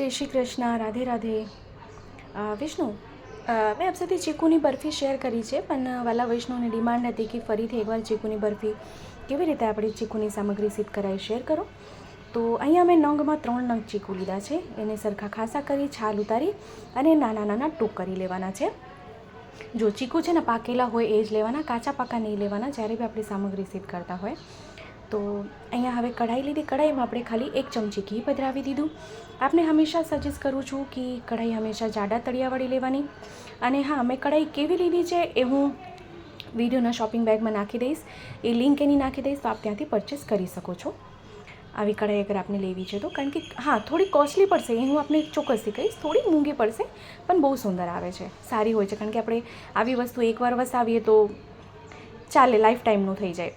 જય શ્રી કૃષ્ણ, રાધે રાધે. વિષ્ણુ મેં આપ સાથે ચીકુની બરફી શેર કરી છે, પણ વાલા વૈષ્ણવની ડિમાન્ડ હતી કે ફરીથી એકવાર ચીકુની બરફી કેવી રીતે આપણે ચીકુની સામગ્રી સિદ્ધ કરાવી શેર કરો? તો અહીંયા મેં નંગમાં ત્રણ નંગ ચીકુ લીધા છે, એને સરખા ખાસા કરી, છાલ ઉતારી અને નાના નાના ટૂંક કરી લેવાના છે. જો ચીકુ છે ને પાકેલા હોય એ જ લેવાના, કાચા પાકા નહીં લેવાના, જ્યારે બી આપણી સામગ્રી સિદ્ધ કરતા હોય તો અહીંયા હવે કઢાઈ લીધી. કઢાઈમાં આપણે ખાલી એક ચમચી ઘી પધરાવી દીધું. આપને હંમેશા સજેસ્ટ કરું છું કે કઢાઈ હંમેશા જાડા તળિયાવાળી લેવાની. અને હા, મેં કઢાઈ કેવી લીધી છે એ હું વિડીયોના શોપિંગ બેગમાં નાખી દઈશ. એ લિંક એની નાખી દઈશ તો આપ ત્યાંથી પરચેસ કરી શકો છો. આવી કઢાઈ અગર આપને લેવી છે તો. કારણ કે હા, થોડી કોસ્ટલી પડશે એ હું આપને ચોક્કસથી કહીશ. થોડી મોંઘી પડશે, પણ બહુ સુંદર આવે છે. સારી હોય છે. કારણ કે આપણે આવી વસ્તુ એકવાર વસાવીએ તો ચાલે લાઈફ ટાઈમનું થઈ જાય.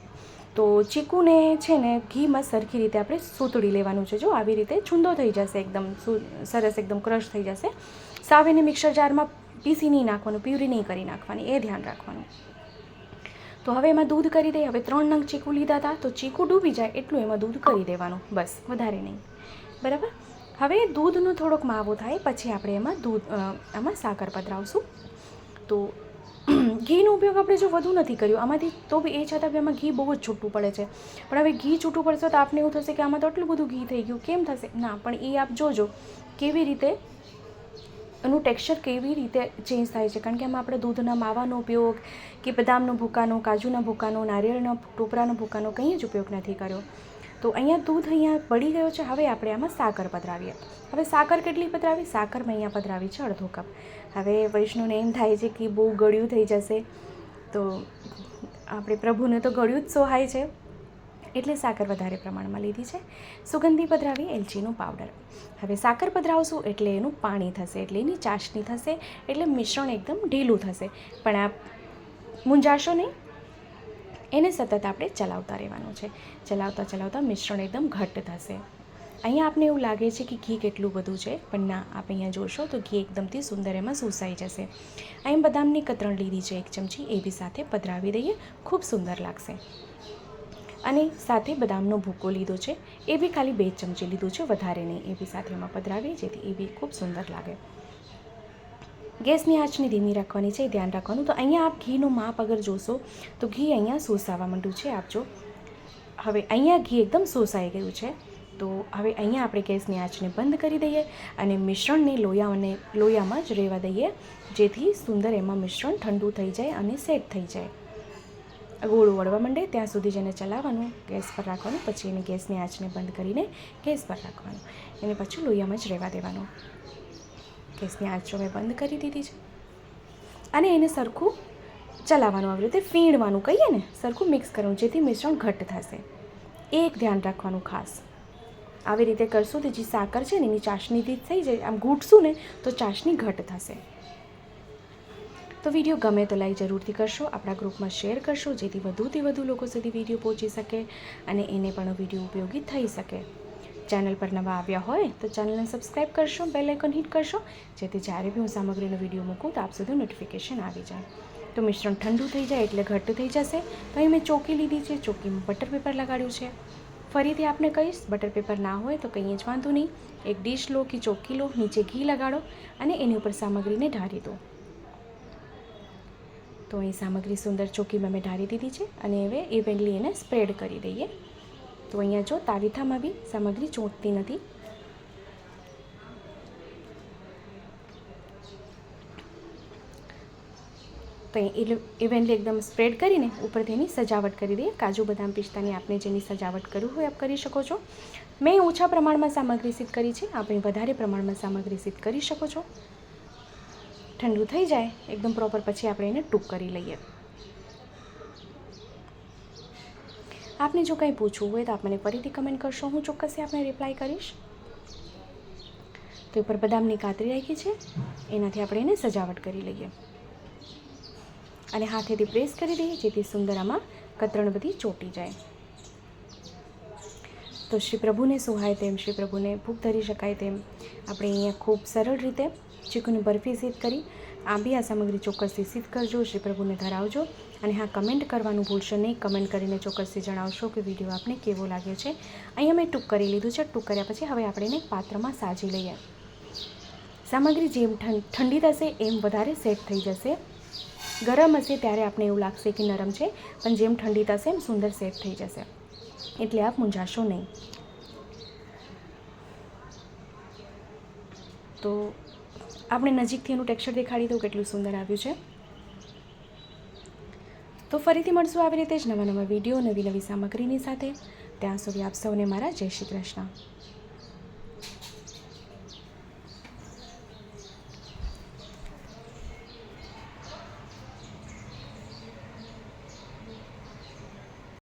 તો ચીકુને છે ને ઘીમાં સરખી રીતે આપણે સૂતળી લેવાનું છે. જો આવી રીતે છૂંદો થઈ જશે એકદમ સરસ એકદમ ક્રશ થઈ જશે. સાવ એને મિક્સર જારમાં પીસી નહીં નાખવાનું, પ્યુરી નહીં કરી નાખવાની, એ ધ્યાન રાખવાનું. તો હવે એમાં દૂધ કરી દઈએ. હવે ત્રણ નંગ ચીકુ લીધા હતા, તો ચીકુ ડૂબી જાય એટલું એમાં દૂધ કરી દેવાનું, બસ, વધારે નહીં. બરાબર? હવે દૂધનો થોડોક માવો થાય, પછી આપણે એમાં દૂધ આમાં સાકર પધરાવશું. તો ઘીનો ઉપયોગ આપણે જો વધુ નથી કર્યો, આમાંથી તો બી એ છતાં બી આમાં ઘી બહુ જ છૂટું પડે છે. પણ હવે ઘી છૂટું પડશે તો આપને એવું થશે કે આમાં તો આટલું બધું ઘી થઈ ગયું, કેમ થશે? ના, પણ એ આપ જોજો કેવી રીતે એનું ટેક્સચર કેવી રીતે ચેન્જ થાય છે. કારણ કે આમાં આપણે દૂધના માવાનો ઉપયોગ કે બદામનો ભૂકાનો, કાજુના ભૂકાનો, નારિયેળના ટોપરાનો ભૂકાનો કંઈ જ ઉપયોગ નથી કર્યો. તો અહીંયા દૂધ અહીંયા બળી ગયો છે. હવે આપણે આમાં સાકર પધરાવીએ. હવે સાકર કેટલી પધરાવી? સાકર મેં અહીંયા પધરાવી છે અડધો કપ. હવે વૈષ્ણવને એમ થાય છે કે બહુ ગળ્યું થઈ જશે. તો આપણે પ્રભુને તો ગળ્યું જ સોહાય છે. એટલે સાકર વધારે પ્રમાણમાં લીધી છે. સુગંધી પધરાવી એલચીનું પાવડર. હવે સાકર પધરાવશું એટલે એનું પાણી થશે, એટલે એની ચાસણી થશે, એટલે મિશ્રણ એકદમ ઢીલું થશે. પણ આ મૂંઝાશો નહીં. એને સતત આપણે ચલાવતા રહેવાનું છે. ચલાવતા ચલાવતા મિશ્રણ એકદમ ઘટ્ટ થશે. અહીંયા આપને એવું લાગે છે કે ઘી કેટલું બધું છે, પણ ના, આપ અહીંયા જોશો તો ઘી એકદમથી સુંદર એમાં સુસાઈ જશે. અહીં બદામની કતરણ લીધી છે, એક ચમચી, એ બી સાથે પધરાવી દઈએ, ખૂબ સુંદર લાગશે. અને સાથે બદામનો ભૂકો લીધો છે, એ બી ખાલી બે ચમચી લીધું છે, વધારે નહીં, એ બી સાથે એમાં પધરાવીએ જેથી એ બી ખૂબ સુંદર લાગે. ગેસની આંચને ધીમી રાખવાની છે ધ્યાન રાખવાનું તો અહીંયા આપ ઘીનું માપ અગર જોશો તો ઘી અહીંયા સોસાવા માંડ્યું છે આપજો હવે અહીંયા ઘી એકદમ સોસાઈ ગયું છે તો હવે અહીંયા આપણે ગેસની આંચને બંધ કરી દઈએ અને મિશ્રણને લોયા અને લોયામાં જ રહેવા દઈએ જેથી સુંદર એમાં મિશ્રણ ઠંડુ થઈ જાય અને સેટ થઈ જાય ગોળું વળવા માંડે ત્યાં સુધી જેને ચલાવવાનું, ગેસ પર રાખવાનું, પછી એને ગેસની આંચને બંધ કરીને ગેસ પર રાખવાનું, એને પછી લોહીયામાં જ રહેવા દેવાનું. ગેસની આંચ મેં બંધ કરી દીધી છે. અને એને સરખું ચલાવવાનું આવી રીતે ફીણવાનું કહીએ ને, સરખું મિક્સ કરવાનું, જેથી મિશ્રણ ઘટ્ટ થશે. એક ધ્યાન રાખવાનું ખાસ. આવી રીતે કરશું તો જે સાકર છે ને, એની ચાસણીથી થઈ જાય. આમ ઘૂંટશું ને, તો ચાસણી ઘટ થશે. તો વીડિયો ગમે તો લાઈક જરૂરથી કરશો, આપણા ગ્રુપમાં શેર કરશો, જેથી વધુથી વધુ લોકો સુધી વીડિયો પહોંચી શકે અને એને પણ વીડિયો ઉપયોગી થઈ શકે. ચેનલ પર નવા આવ્યા હોય તો ચેનલને સબસ્ક્રાઈબ કરશો, બેલ આઇકન હિટ કરશો, જેથી જ્યારે બી હું સામગ્રીનો વીડિયો મૂકું તો આપ સુધી નોટિફિકેશન આવી જાય. તો મિશ્રણ ઠંડુ થઈ જાય એટલે ઘટ્ટ થઈ જશે. તો અહીં મેં ચોકી લીધી છે. ચોકીમાં બટર પેપર લગાડ્યું છે. ફરીથી આપને કહીશ બટર પેપર ના હોય તો કંઈ જ વાંધો નહીં. એક ડીશ લો કે ચોકી લો, નીચે ઘી લગાડો અને એની ઉપર સામગ્રીને ઢાળી દો. તો અહીં સામગ્રી સુંદર ચોકીમાં મેં ઢાળી દીધી છે અને હવે ઇવેન્ટલી એને સ્પ્રેડ કરી દઈએ. તો અહીંયા જો તાવીથામાં બી સામગ્રી ચોંટતી નથી. તો ઇવેન્ટલી એકદમ સ્પ્રેડ કરીને ઉપર તેની સજાવટ કરી દઈએ. કાજુ બદામ પિસ્તાની આપને જેની સજાવટ કરવું હોય આપ કરી શકો છો. મેં ઓછા પ્રમાણમાં સામગ્રી સિદ્ધ કરી છે. આપણે વધારે પ્રમાણમાં સામગ્રી સિદ્ધ કરી શકો છો. ઠંડુ થઈ જાય, એકદમ પ્રોપર પછી આપણે એને ટૂંક કરી લઈએ. આપને જો કંઈ પૂછવું હોય તો આપ મને ફરીથી કમેન્ટ કરશો. હું ચોક્કસથી આપને રિપ્લાય કરીશ. તો ઉપર બદામની કાતરી રાખી છે. એનાથી આપણે એને સજાવટ કરી લઈએ. અને હાથેથી પ્રેસ કરી દઈએ જેથી સુંદર આમાં કતરણ બધી ચોંટી જાય. તો શ્રી પ્રભુને સુહાય તેમ, શ્રી પ્રભુને ભૂખ ધરી શકાય તેમ આપણે અહીંયા ખૂબ સરળ રીતે ચીકુની બરફી સિદ્ધ કરી. આ આ સામગ્રી ચોક્કસથી સિદ્ધ કરજો, શ્રી પ્રભુને ધરાવજો અને હા, કમેન્ટ કરવાનું ભૂલશો નહીં. કમેન્ટ કરીને ચોક્કસથી જણાવશો કે વીડિયો આપને કેવો લાગ્યો છે. અહીંયા મેં ટૂંક કરી લીધું છે. ટૂંક કર્યા પછી હવે આપણે એને પાત્રમાં સાજી લઈએ. સામગ્રી જેમ ઠંડી થશે એમ વધારે સેટ થઈ જશે. ગરમ હશે ત્યારે આપણે એવું લાગશે કે નરમ છે, પણ જેમ ઠંડી થશે એમ સુંદર સેટ થઈ જશે. એટલે આપ મૂંઝાશો નહીં. તો આપણે નજીકથી એનું ટેક્સચર દેખાડી દઉં કેટલું સુંદર આવ્યું છે. તો ફરીથી મળશું આવી રીતે જ નવા નવા વીડિયો નવી નવી સામગ્રીની સાથે. ત્યાં સુધી આપ સૌને મારા જય શ્રી કૃષ્ણ.